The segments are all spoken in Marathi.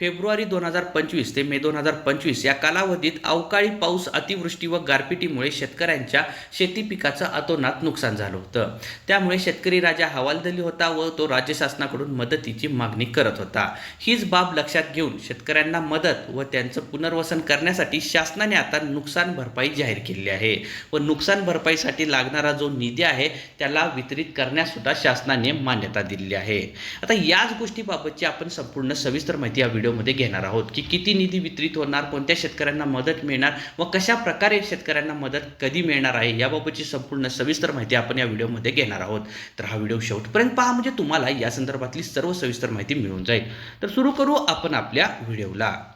फेब्रुवारी दोन हजार पंचवीस ते मे दोन हजार पंचवीस या कालावधीत अवकाळी पाऊस अतिवृष्टी व गारपिटीमुळे शेतकऱ्यांच्या शेती पिकाचं अतोनात नुकसान झालं होतं. त्यामुळे शेतकरी राजा हवालदिली होता व तो राज्य शासनाकडून मदतीची मागणी करत होता. हीच बाब लक्षात घेऊन शेतकऱ्यांना मदत व त्यांचं पुनर्वसन करण्यासाठी शासनाने आता नुकसान भरपाई जाहीर केली आहे. व नुकसान भरपाईसाठी लागणारा जो निधी आहे त्याला वितरित करण्यास सुद्धा शासनाने मान्यता दिलेली आहे. आता याच गोष्टीबाबतची आपण संपूर्ण सविस्तर माहिती या व्हिडिओमध्ये घेणार आहोत की किती निधी वितरित होणार कोणत्या शेतकऱ्यांना मदत मिळणार व कशा प्रकारे शेतकऱ्यांना मदत कधी मिळणार आहे याबाबतची संपूर्ण सविस्तर माहिती आपण या व्हिडिओमध्ये घेणार आहोत. तर हा व्हिडिओ शेवटपर्यंत पहा म्हणजे तुम्हाला या संदर्भातली सर्व सविस्तर माहिती मिळून जाईल. तर सुरू करू आपण आपल्या व्हिडिओला.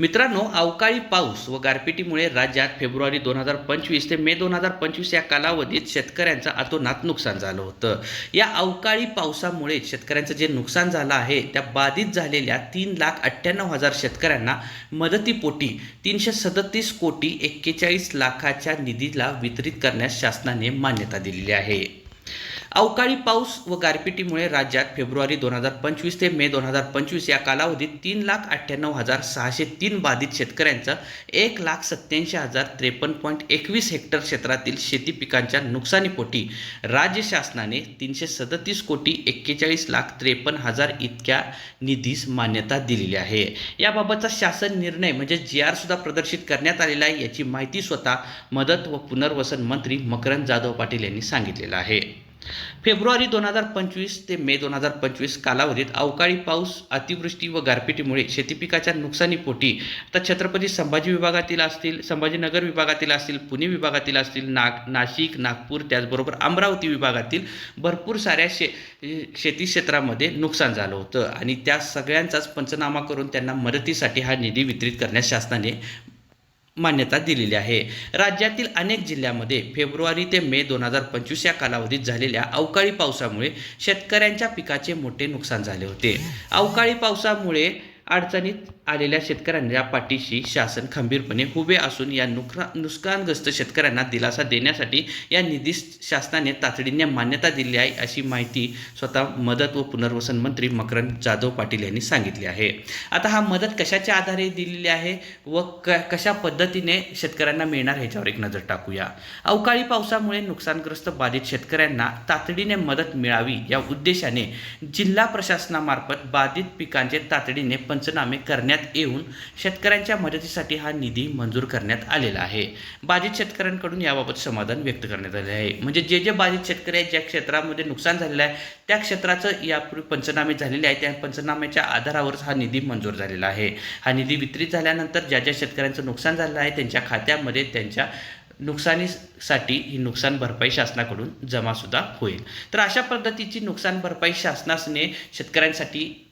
मित्रांनो अवकाळी पाऊस व गारपिटीमुळे राज्यात फेब्रुवारी दोन हजार पंचवीस ते मे दोन हजार पंचवीस या कालावधीत शेतकऱ्यांचं अतोनात नुकसान झालं होतं. या अवकाळी पावसामुळे शेतकऱ्यांचं जे नुकसान झालं आहे त्या बाधित झालेल्या तीन लाख अठ्ठ्याण्णव हजार शेतकऱ्यांना मदतीपोटी तीनशे सदतीस कोटी एक्केचाळीस लाखाच्या निधीला वितरित करण्यास शासनाने मान्यता दिलेली आहे. अवकाळी पाऊस व गारपिटीमुळे राज्यात फेब्रुवारी दोन हजार पंचवीस ते मे दोन हजार पंचवीस या कालावधीत तीन लाख अठ्ठ्याण्णव हजार सहाशे तीन बाधित शेतकऱ्यांचं एक लाख सत्त्याऐंशी हजार त्रेपन्न पॉईंट एकवीस हेक्टर क्षेत्रातील शेती पिकांच्या नुकसानीपोटी राज्य शासनाने तीनशे सदतीस कोटी एक्केचाळीस लाख त्रेपन्न हजार इतक्या निधीस मान्यता दिलेली आहे. याबाबतचा शासन निर्णय म्हणजे जी आर सुद्धा प्रदर्शित करण्यात आलेला आहे याची माहिती स्वतः मदत व पुनर्वसन मंत्री मकरंद जाधव पाटील यांनी सांगितलेलं आहे. फेब्रुवारी दोन हजार पंचवीस ते मे दोन हजार पंचवीस कालावधीत अवकाळी पाऊस अतिवृष्टी व गारपिटीमुळे शेतीपिकाच्या नुकसानीपोटी आता छत्रपती संभाजी विभागातील असतील संभाजीनगर विभागातील असतील पुणे विभागातील असतील नाग नाशिक नागपूर त्याचबरोबर अमरावती विभागातील भरपूर साऱ्या शे शेती क्षेत्रामध्ये नुकसान झालं होतं. आणि त्या सगळ्यांचाच पंचनामा करून त्यांना मदतीसाठी हा निधी वितरित करण्यास शासनाने मान्यता दिलेली आहे. राज्यातील अनेक जिल्ह्यामध्ये फेब्रुवारी ते मे दोन हजार पंचवीस या कालावधीत झालेल्या अवकाळी पावसामुळे शेतकऱ्यांच्या पिकाचे मोठे नुकसान झाले होते. अवकाळी पावसामुळे अडचणीत आलेल्या शेतकऱ्यांच्या पाठीशी शासन खंबीरपणे उभे असून या नुकरा नुकसानग्रस्त शेतकऱ्यांना दिलासा देण्यासाठी या निधी शासनाने तातडीने मान्यता दिली आहे अशी माहिती स्वतः मदत व पुनर्वसन मंत्री मकरंद जाधव पाटील यांनी सांगितली आहे. आता हा मदत कशाच्या आधारे दिलेली आहे व क कशा पद्धतीने शेतकऱ्यांना मिळणार ह्याच्यावर एक नजर टाकूया. अवकाळी पावसामुळे नुकसानग्रस्त बाधित शेतकऱ्यांना तातडीने मदत मिळावी या उद्देशाने जिल्हा प्रशासनामार्फत बाधित पिकांचे तातडीने पंचनामे करण्यात येऊन शेतकऱ्यांच्या मदतीसाठी हा निधी मंजूर करण्यात आलेला आहे. बाधित शेतकऱ्यांकडून याबाबत समाधान व्यक्त करण्यात आले आहे. म्हणजे जे जे बाधित शेतकरी आहेत ज्या क्षेत्रामध्ये नुकसान झालेलं आहे त्या क्षेत्राचं यापूर्वी पंचनामे झालेले आहे त्या पंचनाम्याच्या आधारावरच हा निधी मंजूर झालेला आहे. हा निधी वितरित झाल्यानंतर ज्या ज्या शेतकऱ्यांचं नुकसान झालेलं आहे त्यांच्या खात्यामध्ये त्यांच्या नुकसानीसाठी ही नुकसान भरपाई शासनाकडून जमासुद्धा होईल. तर अशा पद्धतीची नुकसान भरपाई शासनासने शेतकऱ्यांसाठी